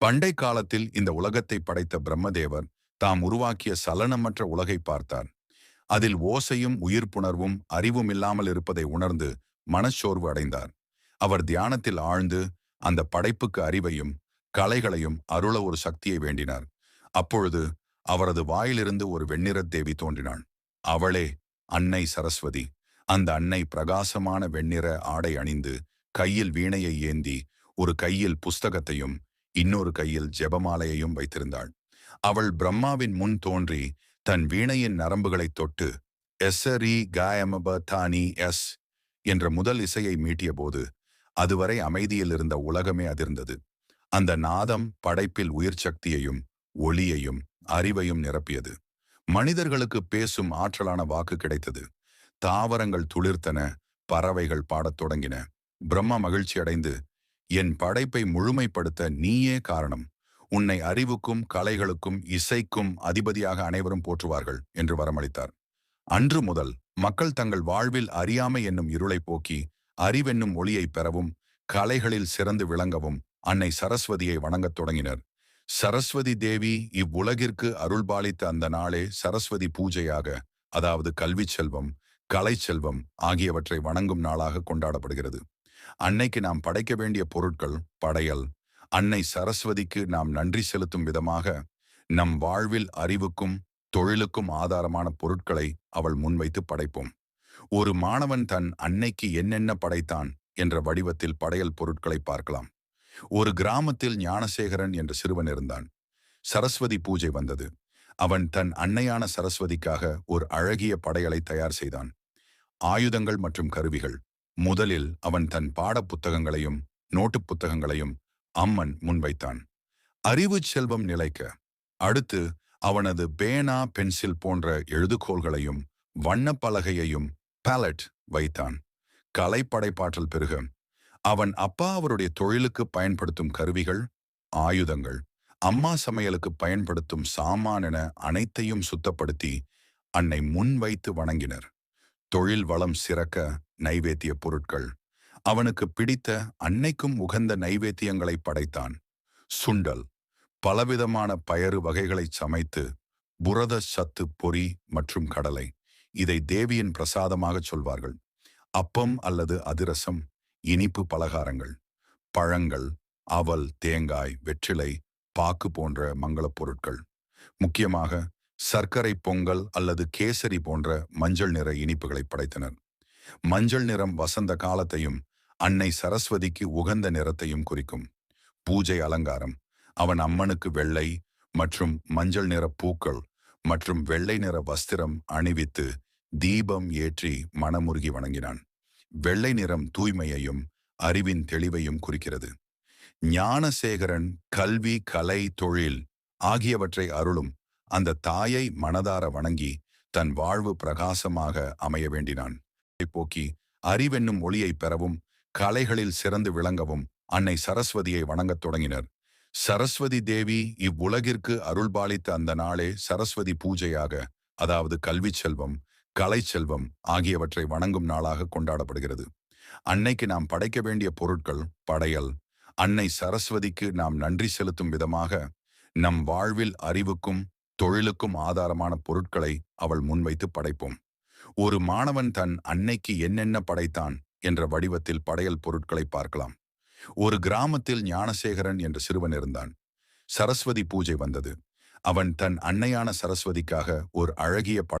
பண்டை காலத்தில் இந்த உலகத்தை படைத்த பிரம்மதேவர் தாம் உருவாக்கிய சலனமற்ற உலகை பார்த்தார். அதில் ஓசையும் உயிர்ப்புணர்வும் அறிவும் இல்லாமல் இருப்பதை உணர்ந்து மனச்சோர்வு அடைந்தார். அவர் தியானத்தில் ஆழ்ந்து அந்த படைப்புக்கு அறிவையும் கலைகளையும் அருள ஒரு சக்தியை வேண்டினார். அப்பொழுது அவரது வாயிலிருந்து ஒரு வெண்ணிறத் தேவி தோன்றினாள். அவளே அன்னை சரஸ்வதி. அந்த அன்னை பிரகாசமான வெண்ணிற ஆடை அணிந்து கையில் வீணையை ஏந்தி ஒரு கையில் புஸ்தகத்தையும் இன்னொரு கையில் ஜெபமாலையையும் வைத்திருந்தாள். அவள் பிரம்மாவின் முன் தோன்றி தன் வீணையின் நரம்புகளைத் தொட்டு எஸ்ஸரி காயமப தானி எஸ் என்ற முதல் இசையை மீட்டியபோது அதுவரை அமைதியில் இருந்த உலகமே அதிர்ந்தது. அந்த நாதம் படைப்பில் உயிர் சக்தியையும் ஒளியையும் அறிவையும் நிரப்பியது. மனிதர்களுக்கு பேசும் ஆற்றலான வாக்கு கிடைத்தது. தாவரங்கள் துளிர்த்தன பறவைகள் பாடத் தொடங்கின. பிரம்மா மகிழ்ச்சி அடைந்து என் படைப்பை முழுமைப்படுத்த நீயே காரணம். உன்னை அறிவுக்கும் கலைகளுக்கும் இசைக்கும் அதிபதியாக அனைவரும் போற்றுவார்கள் என்று வரமளித்தார். அன்று முதல் மக்கள் தங்கள் வாழ்வில் அறியாமை என்னும் இருளை போக்கி அறிவென்னும் ஒளியை பெறவும் கலைகளில் சிறந்து விளங்கவும் அன்னை சரஸ்வதியை வணங்கத் தொடங்கினர். சரஸ்வதி தேவி இவ்வுலகிற்கு அருள்பாலித்த அந்த நாளே சரஸ்வதி பூஜையாக அதாவது கல்வி செல்வம் கலை செல்வம் ஆகியவற்றை வணங்கும் நாளாக கொண்டாடப்படுகிறது. அன்னைக்கு நாம் படைக்க வேண்டிய பொருட்கள் படையல். அன்னை சரஸ்வதிக்கு நாம் நன்றி செலுத்தும் விதமாக நம் வாழ்வில் அறிவுக்கும் தொழிலுக்கும் ஆதாரமான பொருட்களை அவள் முன்வைத்து படைப்போம். ஒரு மாணவன் தன் அன்னைக்கு என்னென்ன படைத்தான் என்ற வடிவத்தில் படையல் பொருட்களை பார்க்கலாம். ஒரு கிராமத்தில் ஞானசேகரன் என்ற சிறுவன் இருந்தான். சரஸ்வதி பூஜை வந்தது. அவன் தன் அன்னையான சரஸ்வதிக்காக ஒரு அழகிய படையலை தயார் செய்தான். ஆயுதங்கள் மற்றும் கருவிகள். முதலில் அவன் தன் பாடப் புத்தகங்களையும் நோட்டுப் புத்தகங்களையும் அம்மன் முன்வைத்தான் அறிவு செல்வம் நிலைக்க அடுத்து அவனது பேனா பென்சில் போன்ற எழுதுகோள்களையும் வண்ணப்பலகையையும் பேலட் வைத்தான். கலைப்படைப்பாற்றல் பெருக அவன் அப்பா அவருடைய தொழிலுக்கு பயன்படுத்தும் கருவிகள் ஆயுதங்கள் அம்மா சமையலுக்கு பயன்படுத்தும் சாமான் என அனைத்தையும் சுத்தப்படுத்தி அன்னை முன் வைத்து வணங்கினர். தொழில் வளம் சிறக்க நைவேத்திய பொருட்கள். அவனுக்கு பிடித்த அன்னைக்கும் உகந்த நைவேத்தியங்களை படைத்தான். சுண்டல் பலவிதமான பயறு வகைகளை சமைத்து புரத சத்து பொறி மற்றும் கடலை. இதை தேவியின் பிரசாதமாக சொல்வார்கள். அப்பம் அல்லது அதிரசம் இனிப்பு பலகாரங்கள் பழங்கள் அவல் தேங்காய் வெற்றிலை பாக்கு போன்ற மங்களப் பொருட்கள். முக்கியமாக சர்க்கரை பொங்கல் அல்லது கேசரி போன்ற மஞ்சள் நிற இனிப்புகளை படைத்தனர். மஞ்சள் நிறம் வசந்த காலத்தையும் அன்னை சரஸ்வதிக்கு உகந்த நிறத்தையும் குறிக்கும். பூஜை அலங்காரம். அவன் அம்மனுக்கு வெள்ளை மற்றும் மஞ்சள் நிற பூக்கள் மற்றும் வெள்ளை நிற வஸ்திரம் அணிவித்து தீபம் ஏற்றி மனமுருகி வணங்கினான். வெள்ளை நிறம் தூய்மையையும் அறிவின் தெளிவையும் குறிக்கிறது. ஞானசேகரன் கல்வி கலை தொழில் ஆகியவற்றை அருளும் அந்த தாயை மனதார வணங்கி தன் வாழ்வு பிரகாசமாக அமைய வேண்டினான். போக்கி அறிவென்னும் ஒளியை பெறவும் கலைகளில் சிறந்து விளங்கவும் அன்னை சரஸ்வதியை வணங்கத் தொடங்கினர். சரஸ்வதி தேவி இவ்வுலகிற்கு அருள்பாலித்த அந்த நாளே சரஸ்வதி பூஜையாக அதாவது கல்வி செல்வம் கலை செல்வம் ஆகியவற்றை வணங்கும் நாளாக கொண்டாடப்படுகிறது. அன்னைக்கு நாம் படைக்க வேண்டிய பொருட்கள் படையல். அன்னை சரஸ்வதிக்கு நாம் நன்றி செலுத்தும் விதமாக நம் வாழ்வில் அறிவுக்கும் தொழிலுக்கும் ஆதாரமான பொருட்களை அவள் முன்வைத்து படைப்போம். ஒரு மாணவன் தன் அன்னைக்கு என்னென்ன படைத்தான் என்ற வடிவத்தில் படையல் பொருட்களை பார்க்கலாம். ஒரு கிராமத்தில் ஞானசேகரன் என்ற சிறுவன் இருந்தான். சரஸ்வதி பூஜை வந்தது. அவன் தன் அன்னையான சரஸ்வதிக்காக ஒரு அழகிய